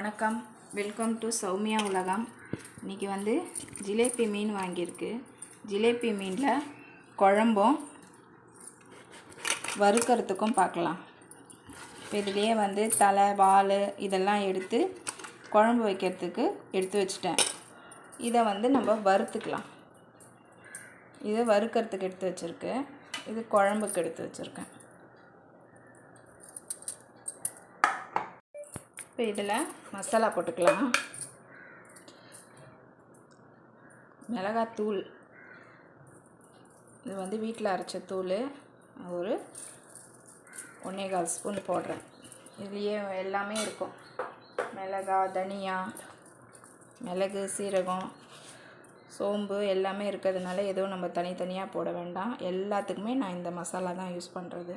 வணக்கம். Welcome to Soumya உலகம். இன்றைக்கி வந்து ஜிலேபி மீன் வாங்கியிருக்கு. ஜிலேபி மீனில் குழம்பும் வறுக்கிறதுக்கும் பார்க்கலாம். இப்போ இதுலேயே வந்து தலை வால் இதெல்லாம் எடுத்து குழம்பு வைக்கிறதுக்கு எடுத்து வச்சுட்டேன். இதை வந்து நம்ம வறுத்துக்கலாம். இதை வறுக்கிறதுக்கு எடுத்து வச்சுருக்கு இது குழம்புக்கு எடுத்து வச்சுருக்கேன். இப்போ இதில் மசாலா போட்டுக்கலாம். மிளகாத்தூள். இது வந்து வீட்டில் அரைச்ச தூள். ஒரு ஒன்றே கால் ஸ்பூன் போடுறேன். இதுலேயே எல்லாமே இருக்கும். மிளகா தனியா மிளகு சீரகம் சோம்பு எல்லாமே இருக்கிறதுனால எதுவும் நம்ம தனித்தனியாக போட வேண்டாம். எல்லாத்துக்குமே நான் இந்த மசாலா தான் யூஸ் பண்ணுறது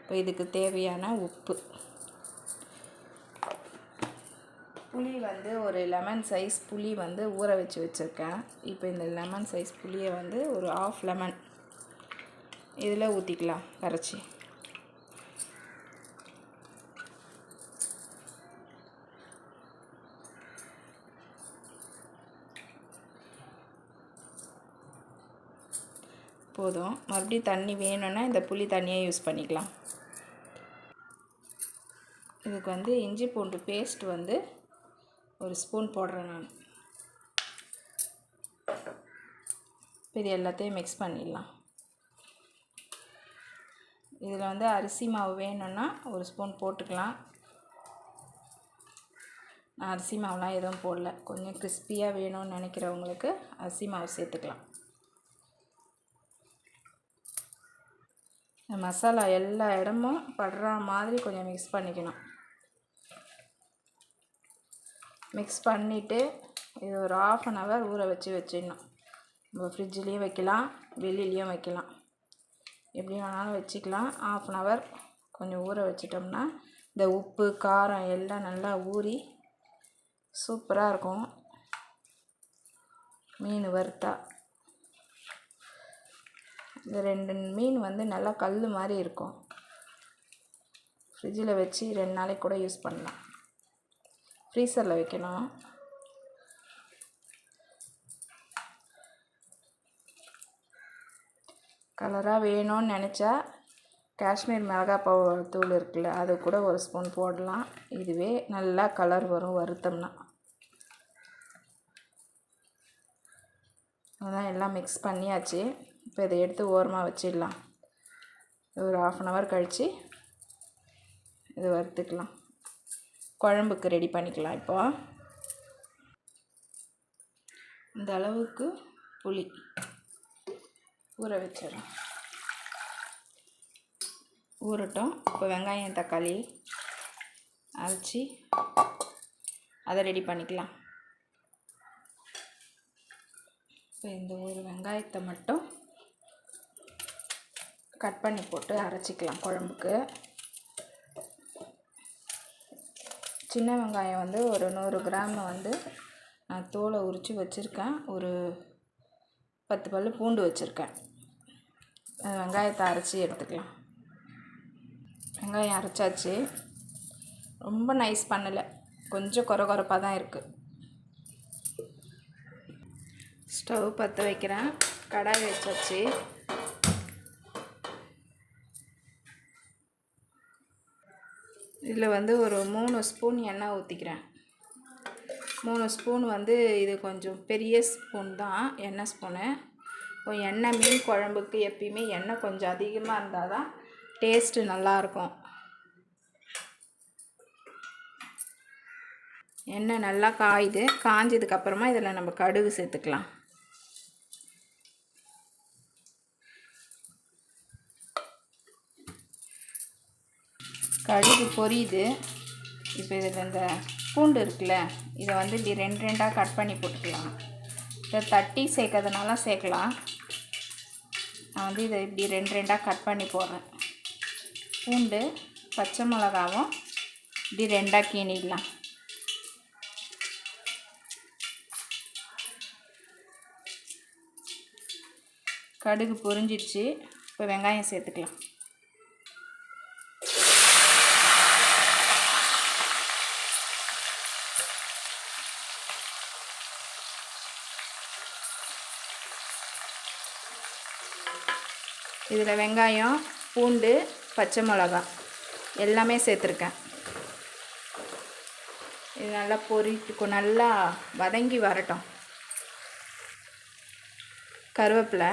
இப்போ இதுக்கு தேவையான உப்பு. புளி வந்து ஒரு லெமன் சைஸ் புளி வந்து ஊற வச்சு வச்சுருக்கேன். இப்போ இந்த லெமன் சைஸ் புளியை வந்து ஒரு ஆஃப் லெமன் இதில் ஊற்றிக்கலாம் கரைச்சி போதும். மறுபடியும் தண்ணி வேணும்னா இந்த புளி தண்ணியை யூஸ் பண்ணிக்கலாம். இதுக்கு வந்து இஞ்சி பூண்டு பேஸ்ட் வந்து ஒரு ஸ்பூன் போடுறேன் நான். இது எல்லாத்தையும் மிக்ஸ் பண்ணிடலாம். இதில் வந்து அரிசி மாவு வேணும்னா ஒரு ஸ்பூன் போட்டுக்கலாம். நான் அரிசி மாவுலாம் எதுவும் போடல. கொஞ்சம் கிறிஸ்பியாக வேணும்னு நினைக்கிறவங்களுக்கு அரிசி மாவு சேர்த்துக்கலாம். மசாலா எல்லா இடமும் படுற மாதிரி கொஞ்சம் மிக்ஸ் பண்ணிக்கணும். மிக்ஸ் பண்ணிவிட்டு இது ஒரு ஆஃப் அன் ஹவர் ஊற வச்சு வச்சிடணும். நம்ம ஃப்ரிட்ஜ்லேயும் வைக்கலாம் வெளியிலையும் வைக்கலாம். எப்படி வேணாலும் வச்சுக்கலாம். ஆஃப் அன் ஹவர் கொஞ்சம் ஊற வச்சிட்டோம்னா இந்த உப்பு காரம் எல்லாம் நல்லா ஊறி சூப்பராக இருக்கும். மீன் வறுத்தா. இந்த ரெண்டு மீன் வந்து நல்லா கல் மாதிரி இருக்கும். ஃப்ரிட்ஜில் வச்சு ரெண்டு நாளைக்கு கூட யூஸ் பண்ணலாம். ஃப்ரீசரில் வைக்கணும். கலராக வேணும்னு நினச்சா காஷ்மீர் மிளகா பவு தூள் இருக்குல்ல அது கூட ஒரு ஸ்பூன் போடலாம். இதுவே நல்லா கலர் வரும் வறுத்தோம்னா அதான் எல்லாம் மிக்ஸ் பண்ணியாச்சு. இப்போ இதை எடுத்து ஓரமாக வச்சிடலாம். ஒரு ஆஃப் அன் ஹவர் கழித்து இது வறுத்துக்கலாம். குழம்புக்கு ரெடி பண்ணிக்கலாம் இப்போ. இந்த அளவுக்கு புளி ஊற வச்சிடும் ஊறட்டும். இப்போ வெங்காயம் தக்காளி அரைச்சி அதை ரெடி பண்ணிக்கலாம். இப்போ இந்த ஒரு வெங்காயத்தை மட்டும் கட் பண்ணி போட்டு அரைச்சிக்கலாம் குழம்புக்கு. சின்ன வெங்காயம் வந்து ஒரு நூறு கிராம் வந்து நான் தோலை உரித்து வச்சுருக்கேன். ஒரு பத்து பல் பூண்டு வச்சுருக்கேன். வெங்காயத்தை அரைச்சி எடுத்துக்கலாம். வெங்காயம் அரைச்சாச்சு. ரொம்ப நைஸ் பண்ணலை. கொஞ்சம் குறை குறைப்பாக தான் இருக்குது ஸ்டவ் பற்ற வைக்கிறேன். கடாய் வச்சாச்சு. இதில் வந்து ஒரு மூணு ஸ்பூன் எண்ணெய் ஊற்றிக்கிறேன். மூணு ஸ்பூன் வந்து இது கொஞ்சம் பெரிய ஸ்பூன் தான் எண்ணெய் ஸ்பூனு. எண்ணெய் மீன் குழம்புக்கு எப்பயுமே எண்ணெய் கொஞ்சம் அதிகமாக இருந்தால் தான் டேஸ்ட்டு நல்லாயிருக்கும். எண்ணெய் நல்லா காயுது. காஞ்சதுக்கப்புறமா இதில் நம்ம கடுகு சேர்த்துக்கலாம். கடுகு பொரியுது. இப்போ இதில் இந்த பூண்டு இருக்குல்ல இதை வந்து இப்படி ரெண்டு ரெண்டாக கட் பண்ணி போட்டுக்கலாம். இதை தட்டி சேர்க்கறதுனால சேர்க்கலாம். நான் வந்து இதை இப்படி ரெண்டு ரெண்டாக கட் பண்ணி போடுறேன். பூண்டு பச்சை மிளகாவும் இப்படி ரெண்டாக கீணிடலாம் கடுகு பொரிஞ்சிடுச்சு இப்போ வெங்காயம் சேர்த்துக்கலாம். இதில் வெங்காயம் பூண்டு பச்சை மிளகா எல்லாமே சேர்த்துருக்கேன். இது நல்லா பொறிட்டுக்கும் நல்லா வதங்கி வரட்டும். கருவேப்பிலை.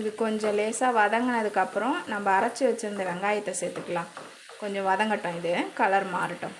இது கொஞ்சம் லேசாக வதங்கினதுக்கப்புறம் நம்ம அரைச்சி வச்சுருந்த வெங்காயத்தை சேர்த்துக்கலாம். கொஞ்சம் வதங்கட்டும் இது கலர் மாறட்டும்.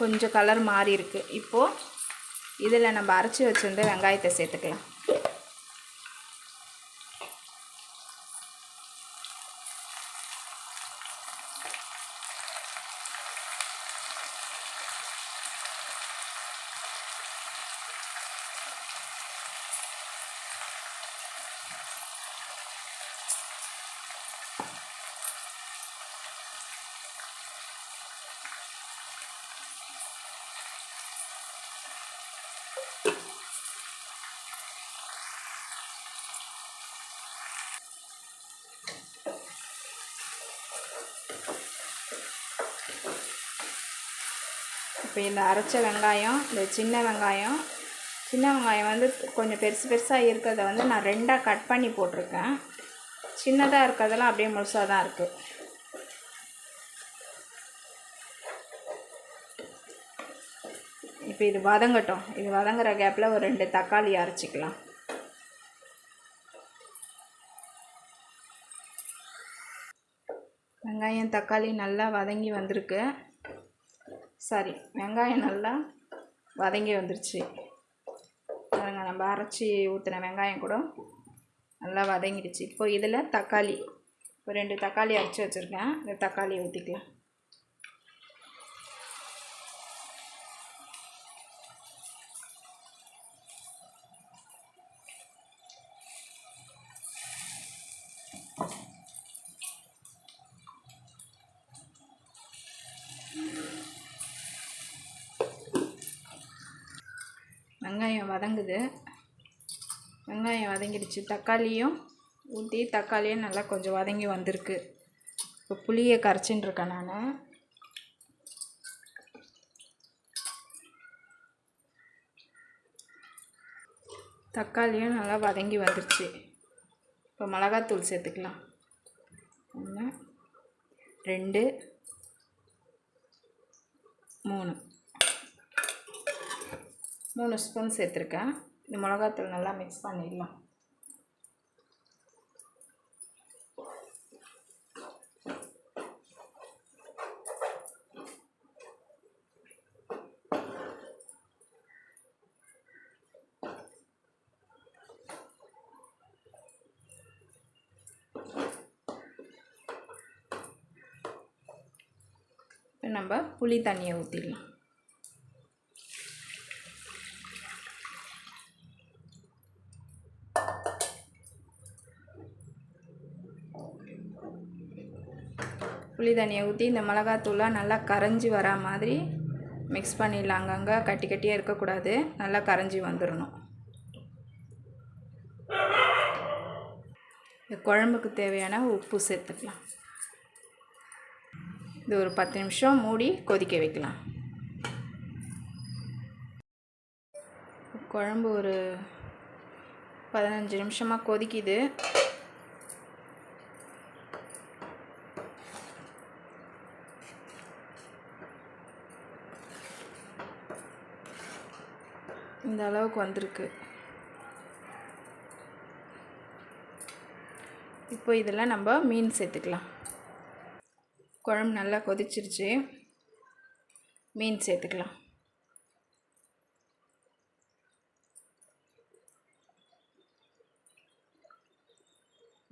கொஞ்சம் கலர் மாறி இருக்குது இப்போது இதில் நம்ம அரைச்சி வச்சுருந்த வெங்காயத்தை சேர்த்துக்கலாம். இப்போ இந்த அரைச்ச வெங்காயம் இந்த சின்ன வெங்காயம் சின்ன வெங்காயம் வந்து கொஞ்சம் பெருசு பெருசாக இருக்கிறத வந்து நான் ரெண்டாக கட் பண்ணி போட்டிருக்கேன். சின்னதாக இருக்கிறதெல்லாம் அப்படியே முழுசாக தான் இருக்குது இப்போ இது வதங்கட்டும். இது வதங்குற கேப்பில் ஒரு ரெண்டு தக்காளி அரைச்சிக்கலாம். வெங்காயம் தக்காளி நல்லா வதங்கி வந்திருக்கு. சரி வெங்காயம் நல்லா வதங்கி வந்துருச்சு. பாருங்க நம்ம அரைச்சி ஊற்றின வெங்காயம் கூட நல்லா வதங்கிடுச்சு. இப்போ இதில் தக்காளி இப்போ ரெண்டு தக்காளி அரைச்சி வச்சுருக்கேன். இந்த தக்காளியை ஊற்றிக்கலாம் வெங்காயம் வதங்குது. வெங்காயம் வதங்கிடுச்சு. தக்காளியும் ஊற்றி தக்காளியும் நல்லா கொஞ்சம் வதங்கி வந்திருக்கு. இப்போ புளியை கரைச்சின்னு இருக்கேன் நான். தக்காளியும் நல்லா வதங்கி வந்துருச்சு. இப்போ மிளகாத்தூள் சேர்த்துக்கலாம். ஒன்று ரெண்டு மூணு. மூணு ஸ்பூன் சேர்த்துருக்கேன். இந்த மிளகாத்தூள் நல்லா மிக்ஸ் பண்ணிடலாம். இப்போ நம்ம புளி தண்ணியை ஊற்றிடலாம் புளி தண்ணியை ஊற்றி இந்த மிளகாத்தூளாக நல்லா கரைஞ்சி வரா மாதிரி மிக்ஸ் பண்ணிடலாம். அங்கங்கே கட்டி கட்டியாக இருக்கக்கூடாது. நல்லா கரைஞ்சி வந்துடணும் இந்த குழம்புக்கு தேவையான உப்பு சேர்த்துக்கலாம். இது ஒரு பத்து நிமிஷம் மூடி கொதிக்க வைக்கலாம். குழம்பு ஒரு பதினஞ்சு நிமிஷமாக கொதிக்குது. இந்த அளவுக்கு வந்திருக்கு. இப்போ இதெல்லாம் நம்ம மீன் சேர்த்துக்கலாம். குழம்பு நல்லா கொதிச்சிருச்சு. மீன் சேர்த்துக்கலாம்.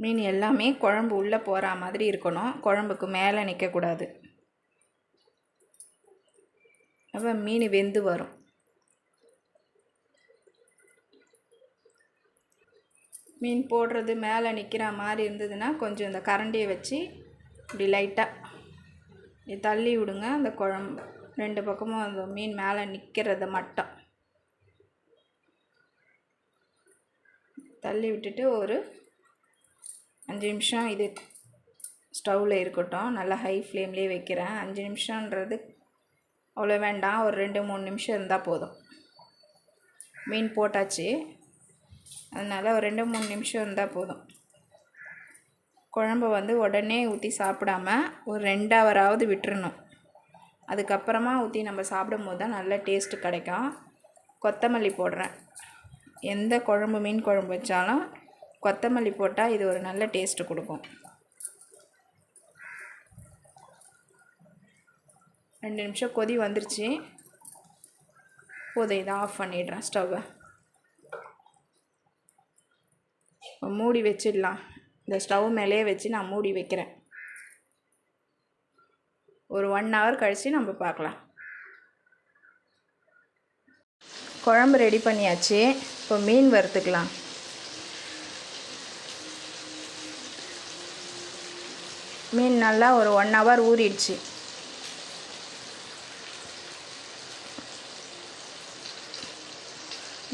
மீன் எல்லாமே குழம்பு உள்ளே போகிற மாதிரி இருக்கணும். குழம்புக்கு மேலே நிற்கக்கூடாது அப்போ மீன் வெந்து வரும். மீன் போடுறது மேலே நிற்கிற மாதிரி இருந்ததுன்னா கொஞ்சம் இந்த கரண்டியை வச்சு இப்படி லைட்டாக தள்ளி விடுங்க. அந்த குழம்பு ரெண்டு பக்கமும் அந்த மீன் மேலே நிற்கிறத மட்டும். தள்ளி விட்டுட்டு ஒரு அஞ்சு நிமிஷம் இது ஸ்டவ்வில் இருக்கட்டும். நல்லா ஹை ஃப்ளேம்லேயே வைக்கிறேன். அஞ்சு நிமிஷன்றது அவ்வளோ வேண்டாம். ஒரு ரெண்டு மூணு நிமிஷம் இருந்தால் போதும். மீன் போட்டாச்சு. அதனால் ஒரு ரெண்டு மூணு நிமிஷம் இருந்தால் போதும். குழம்ப வந்து உடனே ஊற்றி சாப்பிடாம ஒரு ரெண்டு ஹவராவது விட்டுறணும். அதுக்கப்புறமா ஊற்றி நம்ம சாப்பிடும் போது தான் நல்ல டேஸ்ட்டு கிடைக்கும். கொத்தமல்லி போடுறேன். எந்த குழம்பு மீன் குழம்பு வச்சாலும் கொத்தமல்லி போட்டால் இது ஒரு நல்ல டேஸ்ட்டு கொடுக்கும். ரெண்டு நிமிஷம் கொதி வந்துருச்சு. போதும் இதை ஆஃப் பண்ணிடுறேன் ஸ்டவ்வை இப்போ மூடி வச்சிடலாம். இந்த ஸ்டவ் மேலேயே வச்சு நான் மூடி வைக்கிறேன். ஒரு ஒன் ஹவர் கழித்து நம்ம பார்க்கலாம். குழம்பு ரெடி பண்ணியாச்சு. இப்போ மீன் வறுத்துக்கலாம். மீன் நல்லா ஒரு ஒன் ஹவர் ஊறிடுச்சு.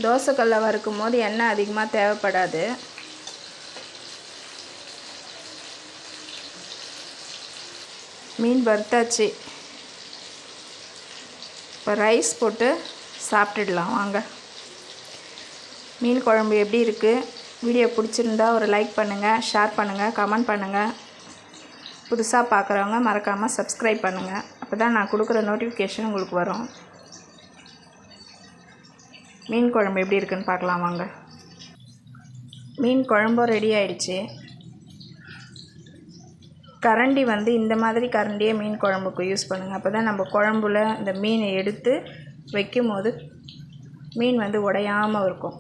தோசைக்கல்ல வறுக்கும் போது எண்ணெய் அதிகமாக தேவைப்படாது. மீன் வறுத்தாச்சு. இப்போ ரைஸ் போட்டு சாப்பிட்டுடலாம் வாங்க. மீன் குழம்பு எப்படி இருக்குது வீடியோ பிடிச்சிருந்தா ஒரு லைக் பண்ணுங்கள் ஷேர் பண்ணுங்கள் கமெண்ட் பண்ணுங்கள் புதுசாக பார்க்குறவங்க மறக்காமல் சப்ஸ்கிரைப் பண்ணுங்கள் அப்போ தான் நான் கொடுக்குற நோட்டிஃபிகேஷன் உங்களுக்கு வரும். மீன் குழம்பு எப்படி இருக்குன்னு பார்க்கலாம் வாங்க. மீன் குழம்பும் ரெடி ஆயிடுச்சு. கரண்டி வந்து இந்த மாதிரி கரண்டியே மீன் குழம்புக்கு யூஸ் பண்ணுங்கள் அப்போ தான் நம்ம குழம்புல இந்த மீனை எடுத்து வைக்கும் போது மீன் வந்து உடையாமல் இருக்கும்.